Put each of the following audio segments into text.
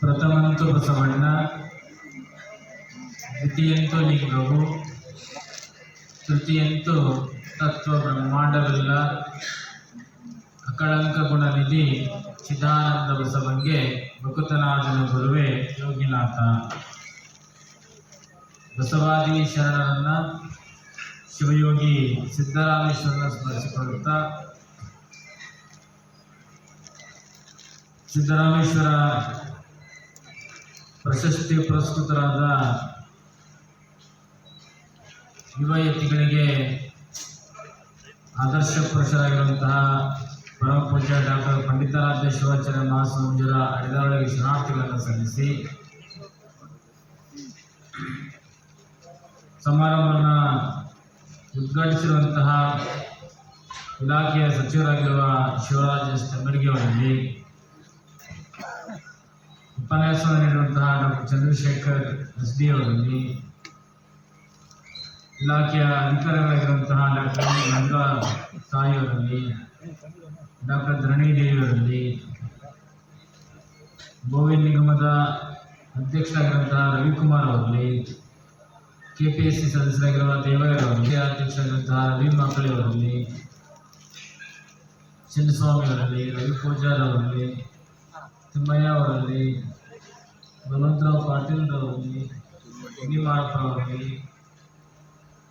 ಪ್ರಥಮಂತು ಬಸವಣ್ಣ, ದ್ವಿತೀಯಂತು ಲಿಂಗವು, ತೃತೀಯಂತು ತತ್ವ ಬ್ರಹ್ಮಾಂಡವಿಲ್ಲ. ಅಕಳಂಕ ಗುಣನಿಧಿ ಚಿದಾನಂದ ಬಸವಂಗೆ ಭಕುತನಾದನ ಗುರುವೇ ಯೋಗಿನಾಥ. ಬಸವಾದಿ ಶರಣರನ್ನ ಶಿವಯೋಗಿ ಸಿದ್ದರಾಮೇಶ್ವರನ ಸ್ಮರಿಸಿಕೊಳ್ಳುತ್ತಾ ಸಿದ್ದರಾಮೇಶ್ವರ ಪ್ರಶಸ್ತಿ ಪುರಸ್ಕೃತರಾದ ಯುವ ಯತಿಗಳಿಗೆ ಆದರ್ಶ ಪುರುಷರಾಗಿರುವಂತಹ ಪರಮ ಪೂಜ್ಯ ಡಾಕ್ಟರ್ ಪಂಡಿತಾರಾಧ್ಯ ಶಿವಾಚಾರ್ಯ ಮಹಾಸ್ವಾಮೀಜರ ಅಡಿದಾರೊಳಗೆ ಶರಣಾರ್ಥಿಗಳನ್ನು ಸಲ್ಲಿಸಿ ಸಮಾರಂಭವನ್ನು ಉದ್ಘಾಟಿಸಿರುವಂತಹ ಇಲಾಖೆಯ ಸಚಿವರಾಗಿರುವ ಶಿವರಾಜ್ ಎಸ್ ಅವರಲ್ಲಿ ಉಪನ್ಯಾಸ ನೀಡುವಂತಹ ಡಾಕ್ಟರ್ ಚಂದ್ರಶೇಖರ್ ಎಸ್ ಡಿ ಅವರಲ್ಲಿ ಇಲಾಖೆಯ ಅಧಿಕಾರಿಗಳಾಗಿರುವಂತಹ ಡಾಕ್ಟರ್ ಗಂಗಾ ತಾಯಿಯವರಲ್ಲಿ ಡಾಕ್ಟರ್ ಧರಣಿ ದೇವಿ ಅವರಲ್ಲಿ, ಗೋವಿಂದ್ ನಿಗಮದ ಅಧ್ಯಕ್ಷರಾಗಿರುವಂತಹ ರವಿಕುಮಾರ್ ಅವರಲ್ಲಿ, ಕೆಪಿಎಸ್ಸಿ ಸದಸ್ಯರಾಗಿರುವ ದೇವಯ್ಯ ಅವರಲ್ಲಿ, ಅಧ್ಯಕ್ಷರಾಗಿರುವಂತಹ ರವಿ ಮಕ್ಕಳಿ ಅವರಲ್ಲಿ ಚಿನ್ನಸ್ವಾಮಿ ಅವರಲ್ಲಿ, ರವಿ ಪೂಜಾರ್ ಅವರಲ್ಲಿ, ತಿಮ್ಮಯ್ಯ ಅವರಲ್ಲಿ ಬಲವಂತರಾವ್ ಪಾಟೀಲ್ ಅವರಲ್ಲಿ ಯಡಿಯೂರಪ್ಪ ಅವರಲ್ಲಿ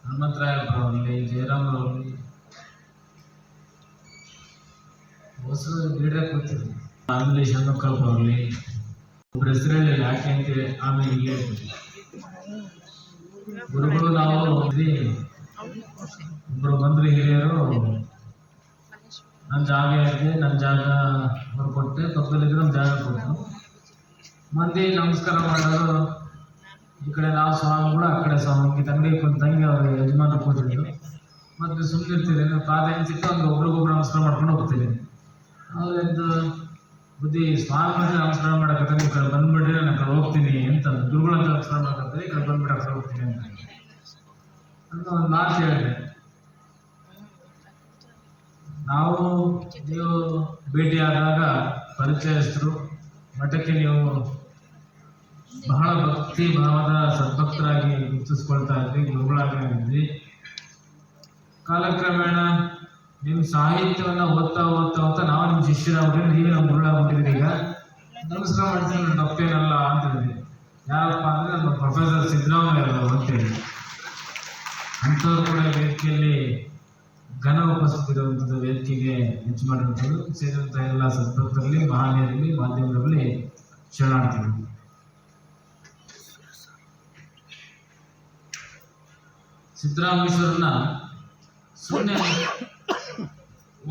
ಹನುಮಂತರಾಯಪ್ಪ ಅವರಲ್ಲಿ ಜಯರಾಮ್ ಅವರಲ್ಲಿ ಹೊಸರು ಲೀಡರ್ ಕೂತಿದ್ರು ಆಮೇಲೆ ಷಣ್ಮಕ್ಕಳಪ್ಪ ಅವರಲ್ಲಿ ಒಬ್ಬರ ಹೆಸರಲ್ಲಿ ಯಾಕೆ ಅಂತ ಆಮೇಲೆ ಇಲ್ಲೇ. ಗುರುಗಳು ನಾವು ಇಲ್ಲಿ ಒಬ್ಬರು ಬಂದ್ರು ಹಿರಿಯರು. ನನ್ನ ಜಾಗ ಇದೆ ನನ್ನ ಜಾಗ ಅವ್ರು ಕೊಟ್ಟೆ, ಪಕ್ಕದಲ್ಲಿದ್ರೆ ನಮ್ಮ ಜಾಗ ಕೊಟ್ಟರು. ಮಂದಿ ನಮಸ್ಕಾರ ಮಾಡೋದು. ಈ ಕಡೆ ನಾವು ಸ್ವಾಮಿಗಳು ಆ ಕಡೆ ಸ್ವಾಮಿ ತಂಗಿ ತಂಗಿ ಅವ್ರ ಯಜಮಾನ ಕೂತಿದ್ರು. ಮತ್ತೆ ಸುಮ್ಮನಿರ್ತೀರಿ ಪಾದ ಸಿಕ್ಕ ಒಂದು ಒಬ್ರಿಗೊಬ್ರು ನಮಸ್ಕಾರ ಮಾಡ್ಕೊಂಡು ಹೋಗ್ತೀರಿ ಅದರಿಂದ ಬುದ್ಧಿ, ಸ್ವಾಮಿ ನಮಸ್ಕಾರ ಮಾಡಕತ್ತಾರೆ, ಈ ಕಡೆ ಬಂದ್ಬಿಡ್ರಿ, ನಾನು ಕಡೆ ಹೋಗ್ತೀನಿ ಅಂತ ಗುರುಗಳ ನಮಸ್ಕಾರ ಮಾಡಕತ್ತಾರೆ, ಈ ಕಡೆ ಬಂದ್ಬಿಟ್ಟು ಹೋಗ್ತೀನಿ ಅಂತ ಅಂತ ಒಂದು ಮಾತು ಹೇಳಿದೆ. ನಾವು ನೀವು ಭೇಟಿಯಾದಾಗ ಪರಿಚಯಸ್ಥರು, ಮಠಕ್ಕೆ ನೀವು ಬಹಳ ಭಕ್ತಿ ಭಾವದ ಸದ್ಭಕ್ತರಾಗಿ ಗುರುತಿಸ್ಕೊಳ್ತಾ ಇದ್ವಿ ಗುರುಗಳಾಗಿದ್ವಿ ಕಾಲಕ್ರಮೇಣ ನಿಮ್ಮ ಸಾಹಿತ್ಯವನ್ನ ಓದ್ತಾ ಓದ್ತಾ ಓದ್ತಾ ನಾವು ನಿಮ್ಮ ಶಿಷ್ಯರಾಗ್ಬಿಟ್ರೆ, ನೀವೇ ನಮ್ಮ ಗುರುಗಳಾಗ್ಬಿಟ್ಟಿದ್ರಿ ಈಗ. ನಮಸ್ಕಾರ ಮಾಡ್ತೀನಿ ನನ್ನ ತಪ್ಪೇನಲ್ಲ ಅಂತ ಹೇಳಿದ್ರಿ. ಯಾರಪ್ಪ ಅಂದ್ರೆ ನಮ್ಮ ಪ್ರೊಫೆಸರ್ ಸಿದ್ದರಾಮಯ್ಯ ಅಂತೇಳಿ ಅಂಥವ್ರು ಕೂಡ ವೇದಿಕೆಯಲ್ಲಿ ಘನ ಉಪಸ್ಥಿತಿರುವಂಥದ್ದು ವೇದಿಕೆಗೆ ಹೆಚ್ಚು ಮಾಡಿರುವಂಥದ್ದು ಸೇರಿದಂಥ ಎಲ್ಲ ಸದ್ಭಕ್ತರಲ್ಲಿ, ಮಹಾನೀಯರಲ್ಲಿ ಮಾಧ್ಯಮದಲ್ಲಿ ಶರಣಾರ್ಥಿಗಳು. ಸಿದ್ದರಾಮೇಶ್ವರನ ಸುಮ್ಮನೆ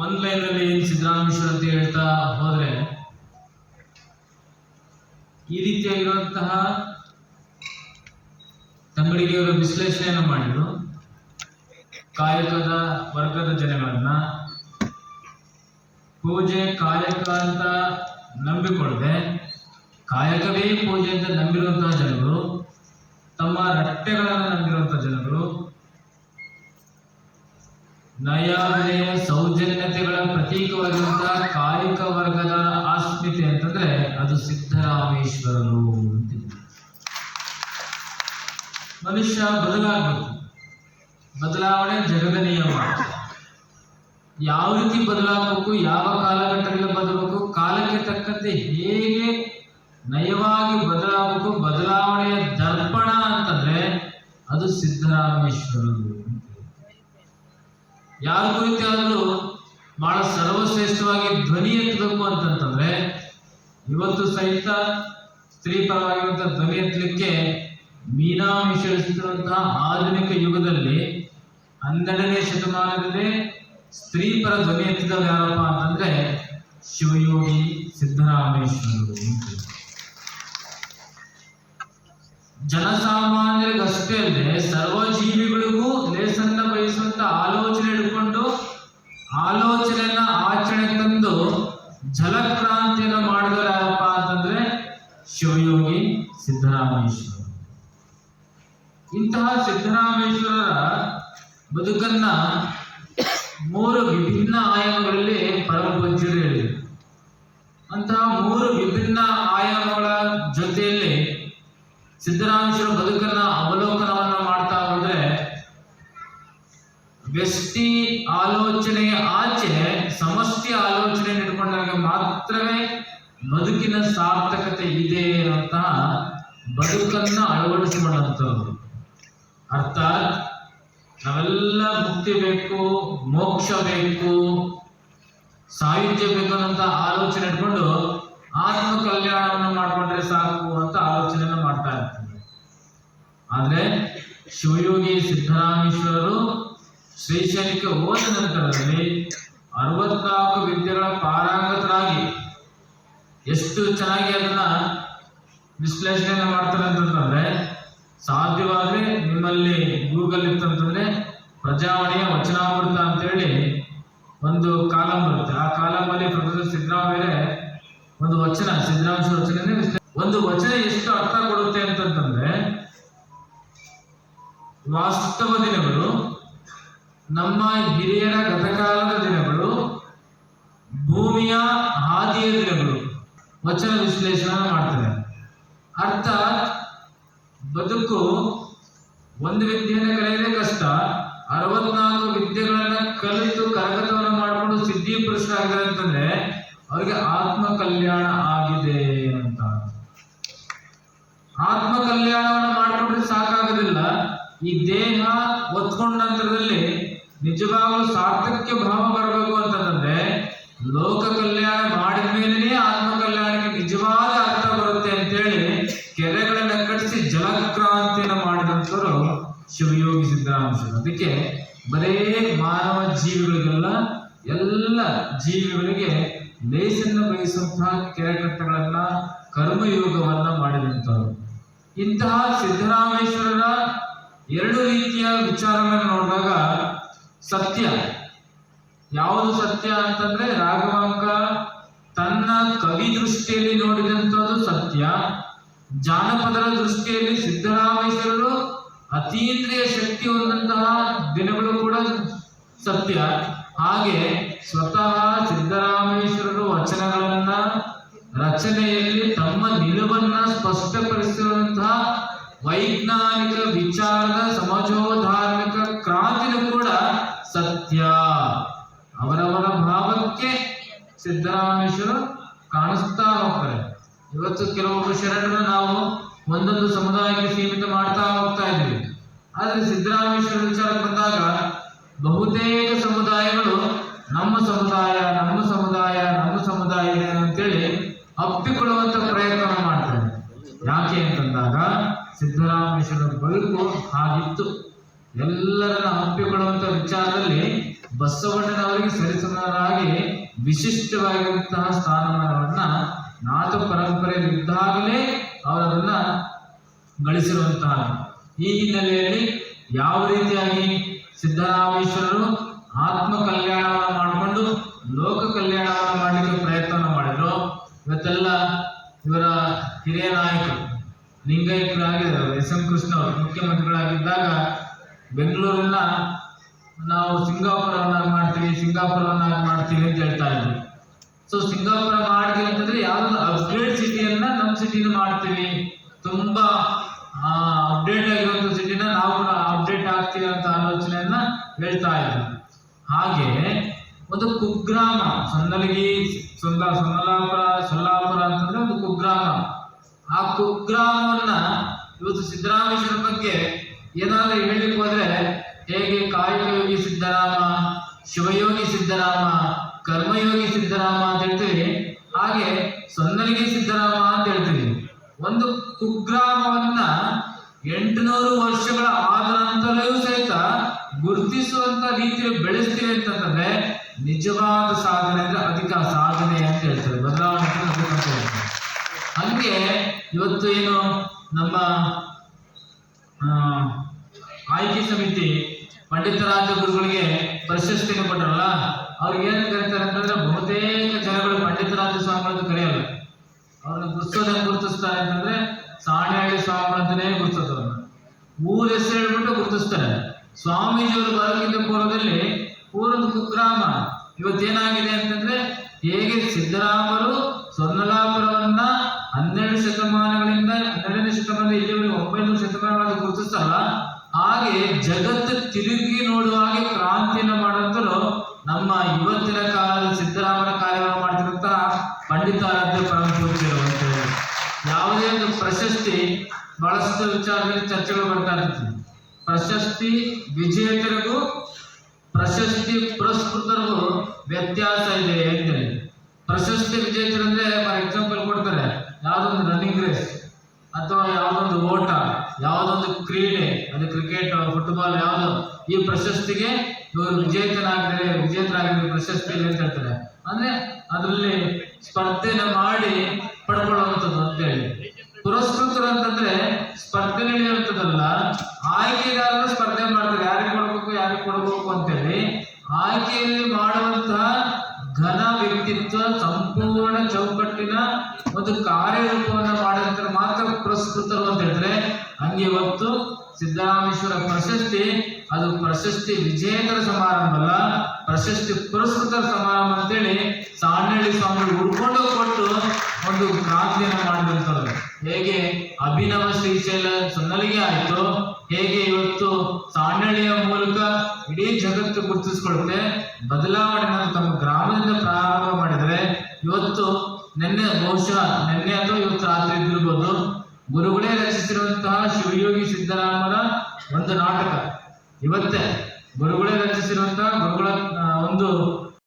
ಒಂದ್ ಅಲ್ಲಿ ಏನ್ ಸಿದ್ದರಾಮೇಶ್ವರ ಅಂತ ಹೇಳ್ತಾ ಹೋದ್ರೆ, ಈ ರೀತಿಯಾಗಿರುವಂತಹ ತಂಗಡಿಗೆಯವರ ವಿಶ್ಲೇಷಣೆಯನ್ನು ಮಾಡಿದ್ರು. ಕಾಯಕದ ವರ್ಗದ ಜನಗಳನ್ನ ಪೂಜೆ ಕಾಯಕ ಅಂತ ನಂಬಿಕೊಳ್ಳದೆ, ಕಾಯಕವೇ ಪೂಜೆ ಅಂತ ನಂಬಿರುವಂತಹ ಜನಗಳು, ತಮ್ಮ ರಟ್ಟೆಗಳನ್ನು ನಂಬಿರುವಂತಹ ಜನಗಳು ನಯಾವಿನಯ ಸೌಜನ್ಯತೆಗಳ ಪ್ರತೀಕವಾಗಿರುವಂತಹ ಕಾಯಕ ವರ್ಗದ ಆಸ್ಮಿತೆ ಅಂತಂದ್ರೆ ಅದು ಸಿದ್ಧರಾಮೇಶ್ವರನು ಅಂತ ಮನುಷ್ಯ ಬದಲಾಗಬೇಕು. ಬದಲಾವಣೆ ಜಗದ ನಿಯಮ ಯಾವ ರೀತಿ ಬದಲಾಗಬೇಕು, ಯಾವ ಕಾಲಘಟ್ಟದಲ್ಲಿ ಬದಲಬೇಕು ಕಾಲಕ್ಕೆ ತಕ್ಕಂತೆ ಹೇಗೆ ನಯವಾಗಿ ಬದಲಾಗಬೇಕು, ಬದಲಾವಣೆಯ ದರ್ಪಣ ಅಂತಂದ್ರೆ ಅದು ಸಿದ್ದರಾಮೇಶ್ವರರು ಯಾವ ಕುರಿತಾದರೂ ಬಹಳ ಸರ್ವಶ್ರೇಷ್ಠವಾಗಿ ಧ್ವನಿ ಎತ್ತಬೇಕು ಅಂತಂತಂದ್ರೆ ಇವತ್ತು ಸಹಿತ ಸ್ತ್ರೀ ಪರವಾಗಿರುವಂತಹ ಧ್ವನಿ ಎತ್ತಲಿಕ್ಕೆ ಮೀನಾ ಆಧುನಿಕ ಯುಗದಲ್ಲಿ ಹನ್ನೆರಡನೇ ಶತಮಾನದಲ್ಲಿ ಸ್ತ್ರೀ ಪರ ಧ್ವನಿ ಎತ್ತಿದವರು ಯಾರಪ್ಪ ಅಂತಂದ್ರೆ ಶಿವಯೋಗಿ ಸಿದ್ದರಾಮೇಶ್ವರರು ಅಂತ. ಜನಸಾಮಾನ್ಯರಿಗೆ ಅಷ್ಟೇ ಅಲ್ಲದೆ ಸರ್ವ ಜೀವಿಗಳಿಗೂ ಲೇಸನ್ನ ಬಯಸುವಂತ ಆಲೋಚನೆ ಹಿಡ್ಕೊಂಡು ಆಲೋಚನೆಯನ್ನ ಆಚರಣೆ ತಂದು ಜಲಕ್ರಾಂತಿಯನ್ನು ಮಾಡಿದವರು ಯಾರಪ್ಪ ಅಂತಂದ್ರೆ ಶಿವಯೋಗಿ ಸಿದ್ದರಾಮೇಶ್ವರ ಇಂತಹ ಸಿದ್ದರಾಮೇಶ್ವರರ ಬದುಕನ್ನ ಮೂರು ವಿಭಿನ್ನ ಆಯಾಮಗಳಲ್ಲಿ ಪರಮ ಪೂಜ್ಯರು ಹೇಳಿದರು ಅಂತಹ ಮೂರು ವಿಭಿನ್ನ ಆಯಾಮಗಳ ಜೊತೆಯಲ್ಲಿ ಸಿದ್ದರಾಮೇಶ್ವರ ಬದುಕನ್ನ ಅವಲೋಕನವನ್ನ ಮಾಡ್ತಾ ಹೋದ್ರೆ ವ್ಯಷ್ಟಿ ಆಲೋಚನೆಯ ಆಚೆ, ಸಮಷ್ಟಿ ಆಲೋಚನೆ ಇಟ್ಕೊಂಡಾಗ ಮಾತ್ರವೇ ಬದುಕಿನ ಸಾರ್ಥಕತೆ ಇದೆ ಅಂತ ಬದುಕನ್ನ ಅಳವಡಿಸಿಕೊಂಡಂಥವ್ರು ಅರ್ಥಾತ್ ನಾವೆಲ್ಲ ಮುಕ್ತಿ ಬೇಕು, ಮೋಕ್ಷ ಬೇಕು ಸಾಹಿತ್ಯ ಬೇಕು ಅನ್ನೋಂಥ ಆಲೋಚನೆ ಇಟ್ಕೊಂಡು ಆತ್ಮ ಕಲ್ಯಾಣವನ್ನು ಮಾಡ್ಕೊಂಡ್ರೆ ಸಾಕು ಅಂತ ಆಲೋಚನೆಯನ್ನ ಮಾಡ್ತಾ ಇರ್ತಾರೆ ಆದ್ರೆ ಶಿವಯೋಗಿ ಸಿದ್ಧರಾಮೇಶ್ವರರು ಶೈಕ್ಷಣಿಕ ಹೋದ ನಂತರದಲ್ಲಿ ಅರವತ್ನಾಲ್ಕು ವಿದ್ಯೆಗಳ ಪಾರಂಗತರಾಗಿ ಎಷ್ಟು ಚೆನ್ನಾಗಿ ಅದನ್ನ ವಿಶ್ಲೇಷಣೆ ಮಾಡ್ತಾರೆ ಅಂತಂದ್ರೆ ಸಾಧ್ಯವಾದ್ರೆ ನಿಮ್ಮಲ್ಲಿ ಗೂಗಲ್ ಇತ್ತಂತಂದ್ರೆ ಪ್ರಜಾವಾಣಿಯ ವಚನಾಮೃತ ಅಂತೇಳಿ ಒಂದು ಕಾಲಂ ಬರುತ್ತೆ. ಆ ಕಾಲಂ ಅಲ್ಲಿ ಪ್ರೊಫೆಸರ್ ಸಿದ್ದರಾಮಯ್ಯ ಒಂದು ವಚನ ಸಿದ್ದರಾಮೇಶ್ವರ ವಚನ ಒಂದು ವಚನ ಎಷ್ಟು ಅರ್ಥ ಕೊಡುತ್ತೆ ಅಂತಂತಂದ್ರೆ ವಾಸ್ತವ ದಿನಗಳು, ನಮ್ಮ ಹಿರಿಯರ ಗತಕಾಲದ ದಿನಗಳು, ಭೂಮಿಯ ಹಾದಿಯ ದಿನಗಳು. ವಚನ ವಿಶ್ಲೇಷಣೆ ಮಾಡ್ತಾರೆ ಅರ್ಥಾತ್ ಬದುಕು ಒಂದು ವಿದ್ಯೆಯನ್ನು ಕಲಿಯೋದೇ ಕಷ್ಟ. ಅರವತ್ನಾಲ್ಕು ವಿದ್ಯೆಗಳನ್ನ ಕಲಿತು ಕರಗತವನ್ನು ಮಾಡಿಕೊಂಡು ಸಿದ್ಧಿ ಆಗಿದೆ ಅಂತಂದ್ರೆ ಅವರಿಗೆ ಆತ್ಮ ಕಲ್ಯಾಣ ಆಗಿದೆ ಅಂತ. ಆತ್ಮ ಕಲ್ಯಾಣವನ್ನು ಈ ದೇಹ ಒತ್ಕೊಂಡ ನಂತರದಲ್ಲಿ ನಿಜವಾಗಲೂ ಸಾರ್ಥಕ್ಯ ಭಾವ ಬರಬೇಕು ಅಂತಂದ್ರೆ ಲೋಕ ಕಲ್ಯಾಣ ಮಾಡಿದ ಮೇಲೆನೇ ಆತ್ಮ ಕಲ್ಯಾಣಕ್ಕೆ ನಿಜವಾದ ಅರ್ಥ ಬರುತ್ತೆ ಅಂತೇಳಿ ಕೆರೆಗಳನ್ನ ಕಟ್ಟಿಸಿ ಜಲಕ್ರಾಂತಿಯನ್ನು ಮಾಡಿದಂಥವರು ಶಿವಯೋಗಿ ಸಿದ್ದರಾಮೇಶ್ವರ ಅದಕ್ಕೆ ಬರೇ ಮಾನವ ಜೀವಿಗಳಿಗೆಲ್ಲ, ಎಲ್ಲ ಜೀವಿಗಳಿಗೆ ಲೇಸನ್ನು ಬಯಸುವಂತಹ ಕೆರೆಕಟ್ಟೆಗಳನ್ನ ಕರ್ಮಯೋಗವನ್ನ ಮಾಡಿದಂಥವ್ರು. ಇಂತಹ ಸಿದ್ದರಾಮೇಶ್ವರರ ಎರಡು ರೀತಿಯ ವಿಚಾರಗಳನ್ನು ನೋಡಿದಾಗ ಸತ್ಯ. ಯಾವುದು ಸತ್ಯ ಅಂತಂದ್ರೆ ರಾಘವಾಂಕ ತನ್ನ ಕವಿ ದೃಷ್ಟಿಯಲ್ಲಿ ನೋಡಿದಂಥದ್ದು ಸತ್ಯ. ಜಾನಪದರ ದೃಷ್ಟಿಯಲ್ಲಿ ಸಿದ್ದರಾಮೇಶ್ವರರು ಅತೀಂದ್ರಿಯ ಶಕ್ತಿ ಹೊಂದಂತಹ ದಿನಗಳು ಕೂಡ ಸತ್ಯ. ಹಾಗೆ ಸ್ವತಃ ಸಿದ್ದರಾಮೇಶ್ವರರು ವಚನಗಳನ್ನ ರಚನೆಯಲ್ಲಿ ತಮ್ಮ ನಿಲುವನ್ನ ಸ್ಪಷ್ಟಪಡಿಸಿರುವಂತಹ ವೈಜ್ಞಾನಿಕ ವಿಚಾರದ ಅವರವರ ಭಾವಕ್ಕೆ ಸಿದ್ದರಾಮೇಶ್ವರ ಕಾಣಿಸ್ತಾ ಹೋಗ್ತಾರೆ. ಇವತ್ತು ಕೆಲವೊಬ್ಬರು ಶರಣರನ್ನ ನಾವು ಒಂದೊಂದು ಸಮುದಾಯಕ್ಕೆ ಸೀಮಿತ ಮಾಡ್ತಾ ಹೋಗ್ತಾ ಇದ್ದೀವಿ. ಆದ್ರೆ ಸಿದ್ದರಾಮೇಶ್ವರ ವಿಚಾರ ಬಂದಾಗ ಬಹುತೇಕ ಸಮುದಾಯಗಳು ನಮ್ಮ ಸಮುದಾಯ ನಮ್ಮ ಸಮುದಾಯ ನಮ್ಮ ಸಮುದಾಯ ಅಂತೇಳಿ ಅಪ್ಪಿಕೊಳ್ಳುವಂತ ಪ್ರಯತ್ನ ಮಾಡ್ತಾರೆ. ಯಾಕೆ ಅಂತಂದಾಗ ಸಿದ್ದರಾಮೇಶ್ವರ ಬದುಕು ಹಾಗಿತ್ತು. ಎಲ್ಲರನ್ನ ಅಪ್ಪಿಕೊಳ್ಳುವಂತ ವಿಚಾರದಲ್ಲಿ ಬಸವಣ್ಣನವರಿಗೆ ಸರಿಸಮನಾಗಿ ವಿಶಿಷ್ಟವಾಗಿರುವಂತಹ ಸ್ಥಾನಮಾನವನ್ನ ನಾಥ ಪರಂಪರೆಯಲ್ಲಿದ್ದಾಗಲೇ ಅವರನ್ನ ಗಳಿಸಿರುವಂತಹ ಈ ಹಿನ್ನೆಲೆಯಲ್ಲಿ ಯಾವ ರೀತಿಯಾಗಿ ಸಿದ್ದರಾಮೇಶ್ವರರು ಆತ್ಮ ಕಲ್ಯಾಣವನ್ನು ಮಾಡಿಕೊಂಡು ಲೋಕ ಕಲ್ಯಾಣವನ್ನು ಮಾಡಲಿಕ್ಕೆ ಪ್ರಯತ್ನ ಮಾಡಿದ್ರು. ಇವತ್ತೆಲ್ಲ ಇವರ ಹಿರಿಯ ನಾಯಕರು ಲಿಂಗೈಕ್ಯರಾಗಿದ್ದಾರೆ ಎಸ್ ಎಂ ಕೃಷ್ಣ ಅವರು ಮುಖ್ಯಮಂತ್ರಿಗಳಾಗಿದ್ದಾಗ ಬೆಂಗಳೂರನ್ನ ನಾವು ಸಿಂಗಾಪುರವನ್ನಾಗಿ ಮಾಡ್ತೀವಿ ಸಿಂಗಾಪುರವನ್ನಾಗಿ ಮಾಡ್ತೀವಿ ಅಂತ ಹೇಳ್ತಾ ಇದ್ರು. ಸೊ ಸಿಂಗಾಪುರ ಮಾಡ್ತೀವಿ ಅಂತಂದ್ರೆ ಯಾವ್ದು ಅಪ್ಗ್ರೇಡ್ ಸಿಟಿಯನ್ನ ನಮ್ಮ ಸಿಟಿನ ಮಾಡ್ತೀವಿ. ತುಂಬಾ ಅಪ್ಡೇಟ್ ಆಗಿರುವಂತ ಸಿಟಿನ ನಾವು ಕೂಡ ಅಪ್ಡೇಟ್ ಆಗ್ತೀವಿ ಅಂತ ಆಲೋಚನೆಯನ್ನ ಹೇಳ್ತಾ ಇದ್ರು. ಹಾಗೆ, ಒಂದು ಕುಗ್ರಾಮ ಸೊನ್ನಲಗಿ ಸೊಲ್ಲ ಸೊನ್ನಲಾಪುರ ಸೊಲ್ಲಾಪುರ ಅಂತಂದ್ರೆ ಒಂದು ಕುಗ್ರಾಮ. ಆ ಕುಗ್ರಾಮವನ್ನ ಇವತ್ತು ಸಿದ್ದರಾಮೇಶ್ವರ ಬಗ್ಗೆ ಏನಾದ್ರೂ ಹೇಳಿಕ್ ಹೋದ್ರೆ ಹೇಗೆ ಕಾಯಕ ಯೋಗಿ ಸಿದ್ಧರಾಮ, ಶಿವಯೋಗಿ ಸಿದ್ಧರಾಮ, ಕರ್ಮಯೋಗಿ ಸಿದ್ಧರಾಮ ಅಂತ ಹೇಳ್ತೀವಿ. ಹಾಗೆ ಸೊನ್ನಲಿಗೆ ಸಿದ್ಧರಾಮ ಅಂತ ಹೇಳ್ತೀವಿ. ಒಂದು ಕುಗ್ರಾಮವನ್ನ ಎಂಟುನೂರು ವರ್ಷಗಳ ಆದ ನಂತರವೂ ಸಹಿತ ಗುರುತಿಸುವಂತ ರೀತಿಯಲ್ಲಿ ಬೆಳೆಸ್ತೀವಿ ಅಂತಂದ್ರೆ ನಿಜವಾದ ಸಾಧನೆ ಅಂದ್ರೆ ಅಧಿಕ ಸಾಧನೆ ಅಂತ ಹೇಳ್ತಾರೆ. ಬದಲಾವಣೆ. ಹಂಗೆ ಇವತ್ತು ಏನು ನಮ್ಮ ಆಯ್ಕೆ ಸಮಿತಿ ಪಂಡಿತರಾಜ ಗುರುಗಳಿಗೆ ಪ್ರಶಸ್ತಿಯನ್ನು ಕೊಟ್ಟರಲ್ಲ ಅವ್ರಿಗೆ ಏನು ಕರೀತಾರೆ ಅಂತಂದ್ರೆ ಬಹುತೇಕ ಜನಗಳು ಪಂಡಿತರಾಜ ಸ್ವಾಮಿಗಳನ್ನು ಕರೆಯಲ್ಲ. ಅವ್ರನ್ನ ಗುರುಸೋದನ್ನು ಗುರುತಿಸ್ತಾರೆ ಅಂತಂದ್ರೆ ಸಾಣೆಹಳ್ಳಿ ಅಂತಲೇ ಗುರುತಿಸ್ತಾರೆ ಊರ ಹೆಸರು ಹೇಳ್ಬಿಟ್ಟು ಗುರುತಿಸ್ತಾರೆ. ಸ್ವಾಮೀಜಿಯವರು ಬರಲಿಂದ ಪೂರ್ವದಲ್ಲಿ ಪೂರ್ವದ ಕುಗ್ರಾಮ, ಇವತ್ತೇನಾಗಿದೆ ಅಂತಂದ್ರೆ ಹೇಗೆ ಸಿದ್ದರಾಮರು ಸ್ವರ್ಣಲಾಪುರವನ್ನ ಹನ್ನೆರಡು ಶತಮಾನಗಳಿಂದ, ಹನ್ನೆರಡನೇ ಶತಮಾನದ ಇಲ್ಲಿವರೆಗೆ ಒಂಬೈನೂರು ಶತಮಾನಗಳನ್ನು ಗುರುತಿಸ್ತಾರಲ್ಲ ಹಾಗೆ ಜಗತ್ತು ತಿರುಗಿ ನೋಡುವ ಹಾಗೆ ಕ್ರಾಂತಿಯನ್ನು ಮಾಡುವಂತಲೂ ನಮ್ಮ ಇವತ್ತಿನ ಕಾಲದ ಸಿದ್ದರಾಮನ ಕಾರ್ಯವನ್ನು ಮಾಡ್ತಿರುವಂತಹ ಪಂಡಿತಾರಾಧ್ಯ ಪರಮ ಪೂಜ್ಯರು ಅಂತ ಹೇಳಿ. ಯಾವುದೇ ಒಂದು ಪ್ರಶಸ್ತಿ ಬಹಳಷ್ಟು ವಿಚಾರದಲ್ಲಿ ಚರ್ಚೆಗಳು ಬರ್ತಾ ಇರ್ತದೆ. ಪ್ರಶಸ್ತಿ ವಿಜೇತರಿಗೂ, ಪ್ರಶಸ್ತಿ ಪುರಸ್ಕೃತರಿಗೂ ವ್ಯತ್ಯಾಸ ಇದೆ ಅಂತೇಳಿ ಪ್ರಶಸ್ತಿ ವಿಜೇತರಂದ್ರೆ, ಫಾರ್ ಎಕ್ಸಾಂಪಲ್ ಕೊಡ್ತಾರೆ, ಯಾವುದೊಂದು ರನ್ನಿಂಗ್ ರೇಸ್ ಅಥವಾ ಯಾವುದೊಂದು ಓಟ. ಯಾವ್ದೊಂದು ಕ್ರೀಡೆ ಅದು ಕ್ರಿಕೆಟ್ ಫುಟ್ಬಾಲ್ ಯಾವುದು, ಈ ಪ್ರಶಸ್ತಿಗೆ ಇವರು ವಿಜೇತನಾಗಿದ್ದಾರೆ ವಿಜೇತರಾಗಿದ್ದಾರೆ ಪ್ರಶಸ್ತಿ ಅಂತ ಹೇಳ್ತಾರೆ? ಅಂದ್ರೆ ಅದರಲ್ಲಿ ಸ್ಪರ್ಧೆನ ಮಾಡಿ ಪಡ್ಕೊಳ್ಳುವಂಥದ್ದು ಅಂತೇಳಿ ಪುರಸ್ಕೃತರು ಅಂತಂದ್ರೆ ಸ್ಪರ್ಧೆ ನಡೆಯುವಂಥದ್ದಲ್ಲ ಆಯ್ಕೆಗಾರರು ಸ್ಪರ್ಧೆ ಮಾಡ್ತಾರೆ. ಯಾರಿಗೆ ಕೊಡ್ಬೇಕು, ಯಾರಿಗೆ ಕೊಡಬೇಕು ಅಂತೇಳಿ ಆಯ್ಕೆಯಲ್ಲಿ ಮಾಡುವಂತಹ ಘನ ವ್ಯಕ್ತಿತ್ವ ಸಂಪೂರ್ಣ ಚೌಕಟ್ಟಿನ ಒಂದು ಕಾರ್ಯರೂಪವನ್ನು ಮಾಡಿದ್ರೆ ಮಾತ್ರ ಪುರಸ್ಕೃತರು ಅಂತ ಹೇಳಿದ್ರೆ, ಹಂಗೆ ಇವತ್ತು ಸಿದ್ದರಾಮೇಶ್ವರ ಪ್ರಶಸ್ತಿ, ಅದು ಪ್ರಶಸ್ತಿ ವಿಜೇತರ ಸಮಾರಂಭ ಅಲ್ಲ, ಪ್ರಶಸ್ತಿ ಪುರಸ್ಕೃತರ ಸಮಾರಂಭ ಅಂತೇಳಿ ಸಾಣಳ್ಳಿ ಸ್ವಾಮಿ ಉಳ್ಕೊಂಡು ಕೊಟ್ಟು ಒಂದು ಕ್ರಾಂತಿಯನ್ನು ಮಾಡಿದಂಥವ್ರು. ಹೇಗೆ ಅಭಿನವ ಶ್ರೀಶೈಲ ಸೊನ್ನಲಿಗೆ ಆಯಿತು, ಹೇಗೆ ಇವತ್ತು ಸಾಣಳ್ಳಿಯ ಮೂಲಕ ಇಡೀ ಜಗತ್ತು ಗುರುತಿಸ್ಕೊಳ್ಳುತ್ತೆ ಬದಲಾವಣೆ ತಮ್ಮ ಗ್ರಾಮದಿಂದ ಪ್ರಾರಂಭ ನಿನ್ನೆ ಬಹುಶಃ ನಿನ್ನೆ ಅಥವಾ ಇವತ್ತು ರಾತ್ರಿ ಇದ್ದಿರ್ಬೋದು. ಗುರುಗಳೇ ರಚಿಸಿರುವಂತಹ ಶಿವಯೋಗಿ ಸಿದ್ದರಾಮರ ಒಂದು ನಾಟಕ. ಇವತ್ತೇ ಗುರುಗಳೇ ರಚಿಸಿರುವಂತಹ ಗುರುಗಳ ಒಂದು